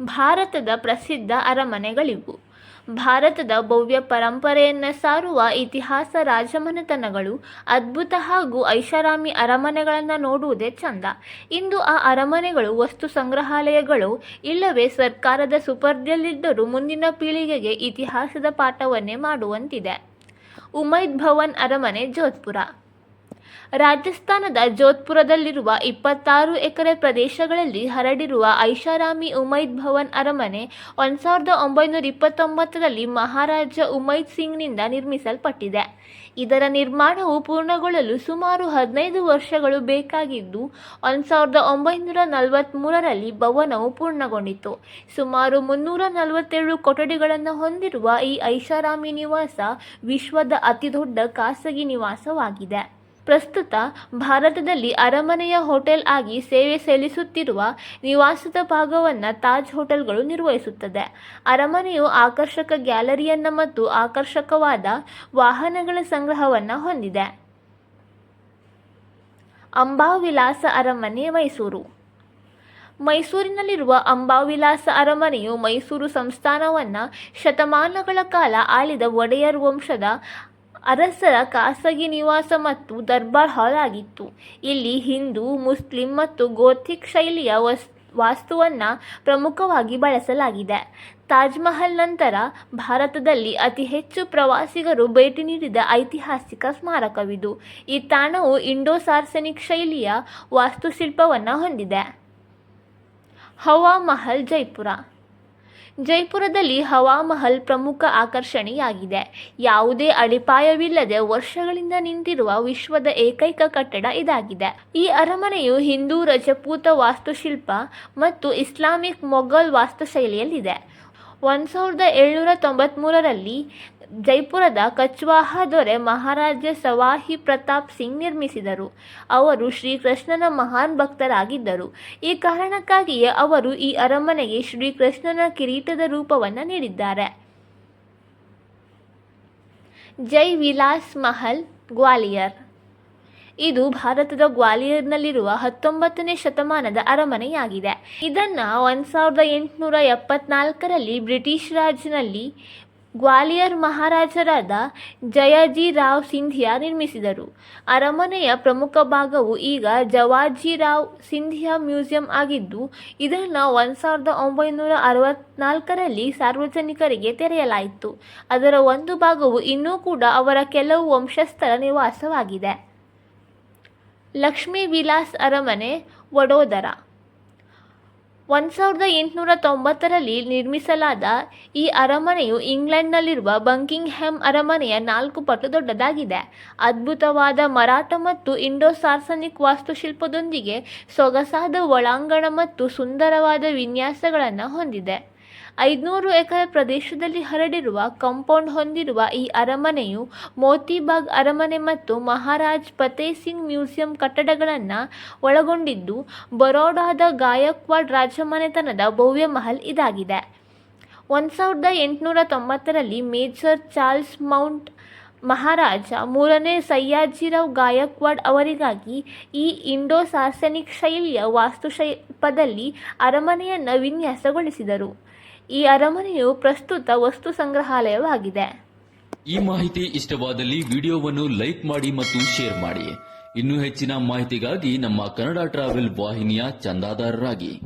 ಭಾರತದ ಪ್ರಸಿದ್ಧ ಅರಮನೆಗಳಿವು. ಭಾರತದ ಭವ್ಯ ಪರಂಪರೆಯನ್ನು ಸಾರುವ ಇತಿಹಾಸ ರಾಜಮನೆತನಗಳು ಅದ್ಭುತ ಹಾಗೂ ಐಷಾರಾಮಿ ಅರಮನೆಗಳನ್ನು ನೋಡುವುದೇ ಚಂದ. ಇಂದು ಆ ಅರಮನೆಗಳು ವಸ್ತು ಸಂಗ್ರಹಾಲಯಗಳು, ಇಲ್ಲವೇ ಸರ್ಕಾರದ ಸುಪರ್ದಿಯಲ್ಲಿದ್ದರೂ ಮುಂದಿನ ಪೀಳಿಗೆಗೆ ಇತಿಹಾಸದ ಪಾಠವನ್ನೇ ಮಾಡುವಂತಿದೆ. ಉಮೈದ್ ಭವನ್ ಅರಮನೆ ಜೋಧ್ಪುರ. ರಾಜಸ್ಥಾನದ ಜೋಧ್ಪುರದಲ್ಲಿರುವ ಇಪ್ಪತ್ತಾರು ಎಕರೆ ಪ್ರದೇಶಗಳಲ್ಲಿ ಹರಡಿರುವ ಐಷಾರಾಮಿ ಉಮೈದ್ ಭವನ್ ಅರಮನೆ ಒಂದು ಸಾವಿರದ ಒಂಬೈನೂರ ಇಪ್ಪತ್ತೊಂಬತ್ತರಲ್ಲಿ ಮಹಾರಾಜ ಉಮೈದ್ ಸಿಂಗ್ನಿಂದ ನಿರ್ಮಿಸಲ್ಪಟ್ಟಿದೆ. ಇದರ ನಿರ್ಮಾಣವು ಪೂರ್ಣಗೊಳ್ಳಲು ಸುಮಾರು ಹದಿನೈದು ವರ್ಷಗಳು ಬೇಕಾಗಿದ್ದು, ಒಂದು ಸಾವಿರದ ಒಂಬೈನೂರ ನಲವತ್ತ್ಮೂರರಲ್ಲಿ ಭವನವು ಪೂರ್ಣಗೊಂಡಿತು. ಸುಮಾರು ಮುನ್ನೂರ ನಲವತ್ತೇಳು ಕೊಠಡಿಗಳನ್ನು ಹೊಂದಿರುವ ಈ ಐಷಾರಾಮಿ ನಿವಾಸ ವಿಶ್ವದ ಅತಿದೊಡ್ಡ ಖಾಸಗಿ ನಿವಾಸವಾಗಿದೆ. ಪ್ರಸ್ತುತ ಭಾರತದಲ್ಲಿ ಅರಮನೆಯ ಹೋಟೆಲ್ ಆಗಿ ಸೇವೆ ಸಲ್ಲಿಸುತ್ತಿರುವ ನಿವಾಸದ ಭಾಗವನ್ನು ತಾಜ್ ಹೋಟೆಲ್ಗಳು ನಿರ್ವಹಿಸುತ್ತದೆ. ಅರಮನೆಯು ಆಕರ್ಷಕ ಗ್ಯಾಲರಿಯನ್ನು ಮತ್ತು ಆಕರ್ಷಕವಾದ ವಾಹನಗಳ ಸಂಗ್ರಹವನ್ನು ಹೊಂದಿದೆ. ಅಂಬಾವಿಲಾಸ ಅರಮನೆ, ಮೈಸೂರು. ಮೈಸೂರಿನಲ್ಲಿರುವ ಅಂಬಾವಿಲಾಸ ಅರಮನೆಯು ಮೈಸೂರು ಸಂಸ್ಥಾನವನ್ನು ಶತಮಾನಗಳ ಕಾಲ ಆಳಿದ ಒಡೆಯರ್ ವಂಶದ ಅರಸರ ಖಾಸಗಿ ನಿವಾಸ ಮತ್ತು ದರ್ಬಾರ್ ಹಾಲ್ ಆಗಿತ್ತು. ಇಲ್ಲಿ ಹಿಂದೂ, ಮುಸ್ಲಿಂ ಮತ್ತು ಗೋಥಿಕ್ ಶೈಲಿಯ ವಸ್, ವಾಸ್ತುವನ್ನು ಪ್ರಮುಖವಾಗಿ ಬಳಸಲಾಗಿದೆ. ತಾಜ್ ಮಹಲ್ ನಂತರ ಭಾರತದಲ್ಲಿ ಅತಿ ಹೆಚ್ಚು ಪ್ರವಾಸಿಗರು ಭೇಟಿ ನೀಡಿದ ಐತಿಹಾಸಿಕ ಸ್ಮಾರಕವಿದು. ಈ ತಾಣವು ಇಂಡೋ ಸಾರ್ಸನಿಕ್ ಶೈಲಿಯ ವಾಸ್ತುಶಿಲ್ಪವನ್ನು ಹೊಂದಿದೆ. ಹವಾ ಮಹಲ್ ಜೈಪುರ. ಜೈಪುರದಲ್ಲಿ ಹವಾಮಹಲ್ ಪ್ರಮುಖ ಆಕರ್ಷಣೆಯಾಗಿದೆ. ಯಾವುದೇ ಅಡಿಪಾಯವಿಲ್ಲದೆ ವರ್ಷಗಳಿಂದ ನಿಂತಿರುವ ವಿಶ್ವದ ಏಕೈಕ ಕಟ್ಟಡ ಇದಾಗಿದೆ. ಈ ಅರಮನೆಯು ಹಿಂದೂ ರಜಪೂತ ವಾಸ್ತುಶಿಲ್ಪ ಮತ್ತು ಇಸ್ಲಾಮಿಕ್ ಮೊಘಲ್ ವಾಸ್ತುಶೈಲಿಯಲ್ಲಿದೆ. ಒಂದು ಸಾವಿರದ ಏಳ್ನೂರ ತೊಂಬತ್ತ್ಮೂರರಲ್ಲಿ ಜೈಪುರದ ಕಚ್ವಾಹ ದೊರೆ ಮಹಾರಾಜ ಸವಾಹಿ ಪ್ರತಾಪ್ ಸಿಂಗ್ ನಿರ್ಮಿಸಿದರು. ಅವರು ಶ್ರೀಕೃಷ್ಣನ ಮಹಾನ್ ಭಕ್ತರಾಗಿದ್ದರು. ಈ ಕಾರಣಕ್ಕಾಗಿಯೇ ಅವರು ಈ ಅರಮನೆಗೆ ಶ್ರೀಕೃಷ್ಣನ ಕಿರೀಟದ ರೂಪವನ್ನು ನೀಡಿದ್ದಾರೆ. ಜೈ ವಿಲಾಸ್ ಮಹಲ್ ಗ್ವಾಲಿಯರ್. ಇದು ಭಾರತದ ಗ್ವಾಲಿಯರ್ನಲ್ಲಿರುವ ಹತ್ತೊಂಬತ್ತನೇ ಶತಮಾನದ ಅರಮನೆಯಾಗಿದೆ. ಇದನ್ನು ಒಂದು ಸಾವಿರದ ಎಂಟುನೂರ ಎಪ್ಪತ್ನಾಲ್ಕರಲ್ಲಿ ಬ್ರಿಟಿಷ್ ರಾಜ್ನಲ್ಲಿ ಗ್ವಾಲಿಯರ್ ಮಹಾರಾಜರಾದ ಜಯಾಜಿರಾವ್ ಸಿಂಧಿಯಾ ನಿರ್ಮಿಸಿದರು. ಅರಮನೆಯ ಪ್ರಮುಖ ಭಾಗವು ಈಗ ಜವಾಜಿರಾವ್ ಸಿಂಧಿಯಾ ಮ್ಯೂಸಿಯಂ ಆಗಿದ್ದು, ಇದನ್ನು ಒಂದು ಸಾವಿರದ ಒಂಬೈನೂರ ಅರವತ್ನಾಲ್ಕರಲ್ಲಿ ಸಾರ್ವಜನಿಕರಿಗೆ ತೆರೆಯಲಾಯಿತು. ಅದರ ಒಂದು ಭಾಗವು ಇನ್ನೂ ಕೂಡ ಅವರ ಕೆಲವು ವಂಶಸ್ಥರ ನಿವಾಸವಾಗಿದೆ. ಲಕ್ಷ್ಮೀ ವಿಲಾಸ್ ಅರಮನೆ, ವಡೋದರ. ಒಂದು ಸಾವಿರದ ಎಂಟುನೂರ ತೊಂಬತ್ತರಲ್ಲಿ ನಿರ್ಮಿಸಲಾದ ಈ ಅರಮನೆಯು ಇಂಗ್ಲೆಂಡ್ನಲ್ಲಿರುವ ಬಂಕಿಂಗ್ಹ್ಯಾಮ್ ಅರಮನೆಯ ನಾಲ್ಕು ಪಟ್ಟು ದೊಡ್ಡದಾಗಿದೆ. ಅದ್ಭುತವಾದ ಮರಾಠ ಮತ್ತು ಇಂಡೋ ಸಾರ್ಸನಿಕ್ ವಾಸ್ತುಶಿಲ್ಪದೊಂದಿಗೆ ಸೊಗಸಾದ ಒಳಾಂಗಣ ಮತ್ತು ಸುಂದರವಾದ ವಿನ್ಯಾಸಗಳನ್ನು ಹೊಂದಿದೆ. ಐದುನೂರು ಎಕರೆ ಪ್ರದೇಶದಲ್ಲಿ ಹರಡಿರುವ ಕಾಂಪೌಂಡ್ ಹೊಂದಿರುವ ಈ ಅರಮನೆಯು ಮೋತಿಬಾಗ್ ಅರಮನೆ ಮತ್ತು ಮಹಾರಾಜ್ ಫತೇ ಸಿಂಗ್ ಮ್ಯೂಸಿಯಂ ಕಟ್ಟಡಗಳನ್ನು ಒಳಗೊಂಡಿದ್ದು ಬರೋಡಾದ ಗಾಯಕ್ವಾಡ್ ರಾಜಮನೆತನದ ಭವ್ಯ ಮಹಲ್ ಇದಾಗಿದೆ. ಒಂದು ಸಾವಿರದ ಎಂಟುನೂರ ತೊಂಬತ್ತರಲ್ಲಿ ಮೇಜರ್ ಚಾರ್ಲ್ಸ್ ಮೌಂಟ್ ಮಹಾರಾಜ ಮೂರನೇ ಸಯ್ಯಾಜಿರಾವ್ ಗಾಯಕ್ವಾಡ್ ಅವರಿಗಾಗಿ ಈ ಇಂಡೋ ಸಾರ್ಸನಿಕ್ ಶೈಲಿಯ ವಾಸ್ತುಶಿಲ್ಪದಲ್ಲಿ ಅರಮನೆಯನ್ನು ವಿನ್ಯಾಸಗೊಳಿಸಿದರು. ಈ ಅರಮನೆಯು ಪ್ರಸ್ತುತ ವಸ್ತು ಸಂಗ್ರಹಾಲಯವಾಗಿದೆ. ಈ ಮಾಹಿತಿ ಇಷ್ಟವಾದಲ್ಲಿ ವಿಡಿಯೋವನ್ನು ಲೈಕ್ ಮಾಡಿ ಮತ್ತು ಶೇರ್ ಮಾಡಿ. ಇನ್ನೂ ಹೆಚ್ಚಿನ ಮಾಹಿತಿಗಾಗಿ ನಮ್ಮ ಕನ್ನಡ ಟ್ರಾವೆಲ್ ವಾಹಿನಿಯ ಚಂದಾದಾರರಾಗಿ.